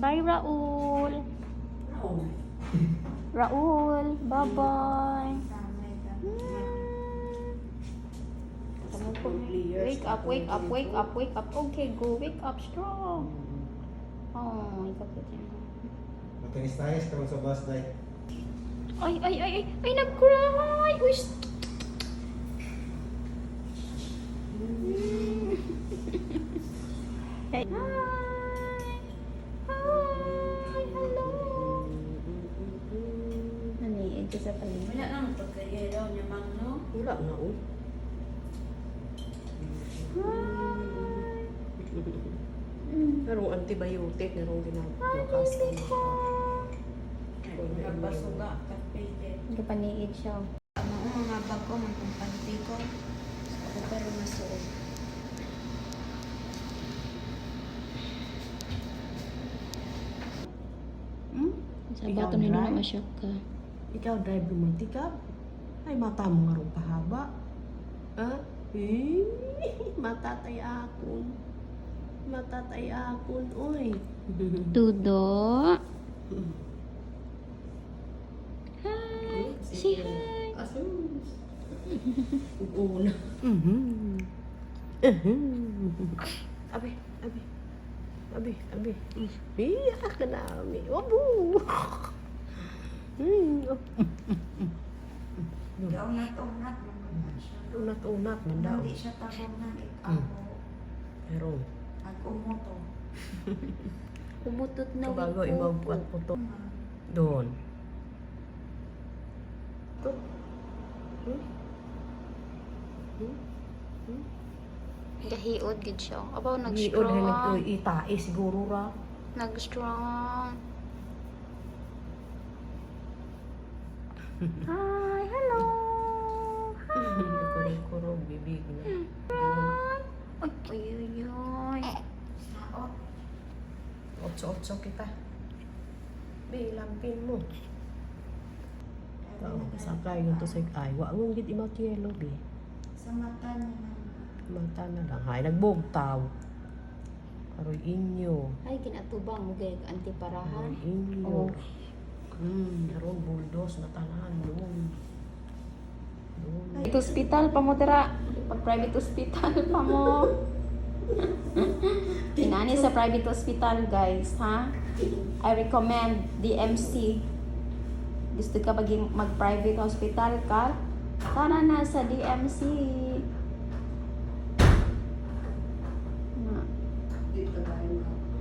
Bye, Raul. Oh. Raul, bye-bye. Wake up, wake up, wake up, wake up. Okay, go. Wake up strong. Oh, ikaw po dyan. Matinis-tayos ka sa bus day. Ay, ay, ay, ay, ay, nag-cry! Uy! Hi! Ka sa paligid. Wala nang pagkaya daw niya mang no? Wala na oh. Merong antibiotic, merong na. Nagbasuga kat pwede. Kapaniid siya. Ang mga bag ko, mga kumpanti ko. Ako pero masuot. Hmm? Sa Dry? na masyak ka. Ikaw drive lumanti ka. Ay, mata mo nga rin pahaba. Ha? Eh, matatay akon. Matatay akon, oy. Tudo. Hi! Say hi! Asus. Una. Mhm. Abi, abi. Abi, abi. Iya ka na, ami. Wabu. Hmm. Ikaw natunat naman siya. Unat-unat man daw. Hindi siya tabunan. Ikaw. Pero, Nag-umuto. Kumutot na kabago wiko ibaw ko. po to. Doon. To. Hmm? Hmm? Gahiod gid siya. Abaw nag-strong. nag itae siguro ra. Nag-strong. Hi, hello. Hi. Kurog-kurog bibig na. Ay, ay, ay, ay. Otso-otso kita. Be, lampin mo. Tao, sakay yung to sa ay. Wa ngong gid imaw yellow be. Sa mata niya naman. Mata na lang. Hay, nagbugtaw. Karoy inyo. Ay, kinatubang mo kay antiparahan. Karoy inyo. Oh. Hmm, naroon buldos na private hospital pa mo tira. Pag private hospital pa mo. Pinani sa private hospital, guys, ha? I recommend DMC. Gusto ka maging mag-private hospital ka? Tara na sa DMC. Na. Dito tayo na.